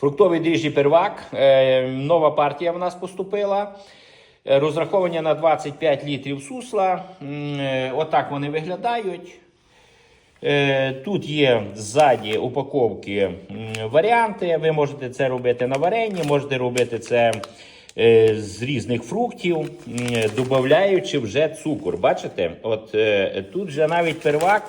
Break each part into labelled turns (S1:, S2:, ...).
S1: Фруктовий дріжджі первак. Е, Нова партія в нас поступила. Е, Розраховані на 25 літрів сусла. Е, Отак вони виглядають. Тут є ззаді упаковки варіанти. Ви можете це робити на варенні, можете робити це з різних фруктів, додаючи вже цукор. Бачите? От тут вже навіть первак.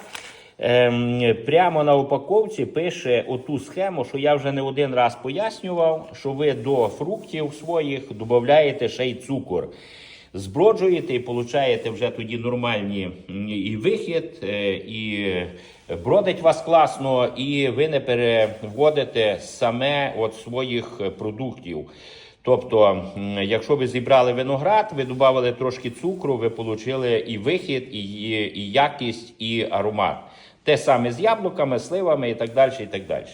S1: Ем, Прямо на упаковці пише оту схему, що я вже не один раз пояснював, що ви до фруктів своїх додаєте ще й цукор зброджуєте і получаєте вже тоді нормальні і вихід, е, і бродить вас класно, і ви не переводите саме от своїх продуктів. Тобто, якщо ви зібрали виноград, ви додали трошки цукру, ви отримали і вихід, і, і якість, і аромат. Те саме з яблуками, сливами і так далі. І так далі.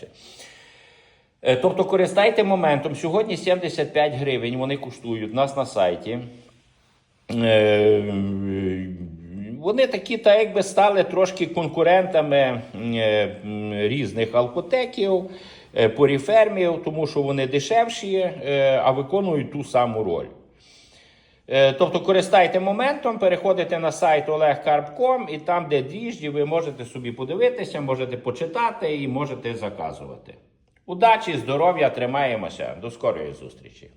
S1: Е, Тобто користайте моментом. Сьогодні 75 гривень вони коштують у нас на сайті. Е, Вони такі, так якби стали трошки конкурентами е, різних алкотеків, поріфермів, тому що вони дешевші, а виконують ту саму роль. Е, Тобто користайте моментом, переходите на сайт olegcarb.com і там, де дріжджі, ви можете собі подивитися, можете почитати і можете заказувати. Удачі, здоров'я, тримаємося. До скорої зустрічі!